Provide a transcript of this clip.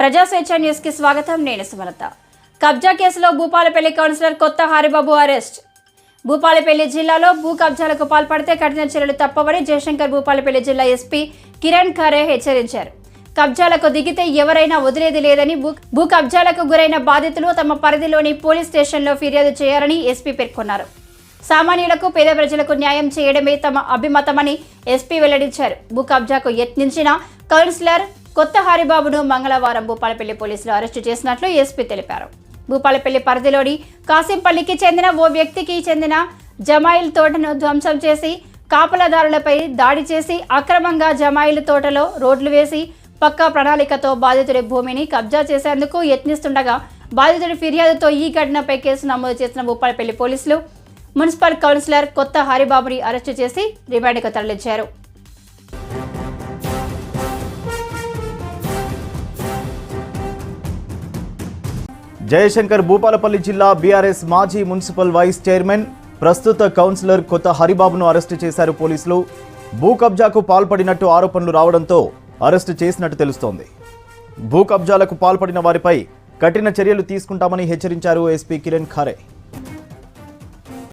ప్రజా స్వేచ్ఛ న్యూస్కి స్వాగతం. నేను సుమలత. కబ్జా కేసులో భూపాలపల్లి కౌన్సిలర్ కొత్త హరిబాబు అరెస్ట్. భూపాలపల్లి జిల్లాలో భూ కబ్జాలకు పాల్పడితే కఠిన చర్యలు తప్పవని జయశంకర్ భూపాలపల్లి జిల్లా ఎస్పీ కిరణ్ ఖరే హెచ్చరించారు. కబ్జాలకు దిగితే ఎవరైనా వదిలేది లేదని భూ భూ కబ్జాలకు గురైన బాధితులు తమ పరిధిలోని పోలీస్ స్టేషన్లో ఫిర్యాదు చేయాలని ఎస్పీ పేర్కొన్నారు. సామాన్యులకు పేద ప్రజలకు న్యాయం చేయడమే తమ అభిమతమని ఎస్పీ వెల్లడించారు. భూ కబ్జాకు యత్నించిన కౌన్సిలర్ కొత్త హరిబాబును మంగళవారం భూపాలపల్లి పోలీసులు అరెస్టు చేసినట్లు ఎస్పీ తెలిపారు. భూపాలపల్లి పరిధిలోని కాసింపల్లికి చెందిన ఓ వ్యక్తికి చెందిన జమాయిల్ తోటను ధ్వంసం చేసి కాపలాదారులపై దాడి చేసి అక్రమంగా జమాయిల తోటలో రోడ్లు వేసి పక్కా ప్రణాళికతో బాధితుడి భూమిని కబ్జా చేసేందుకు యత్నిస్తుండగా బాధితుడి ఫిర్యాదుతో ఈ ఘటనపై కేసు నమోదు చేసిన భూపాలపల్లి పోలీసులు మున్సిపల్ కౌన్సిలర్ కొత్త హరిబాబుని అరెస్టు చేసి రిమాండ్కు తరలించారు. జయశంకర్ భూపాలపల్లి జిల్లా బీఆర్ఎస్ మాజీ మున్సిపల్ వైస్ చైర్మన్ ప్రస్తుత కౌన్సిలర్ కొత్త హరిబాబును అరెస్టు చేశారు పోలీసులు. భూ కబ్జాకు పాల్పడినట్టు ఆరోపణలు రావడంతో అరెస్టు చేసినట్టు తెలుస్తోంది. భూ కబ్జాలకు పాల్పడిన వారిపై కఠిన చర్యలు తీసుకుంటామని హెచ్చరించారు ఎస్పీ కిరణ్ ఖరే.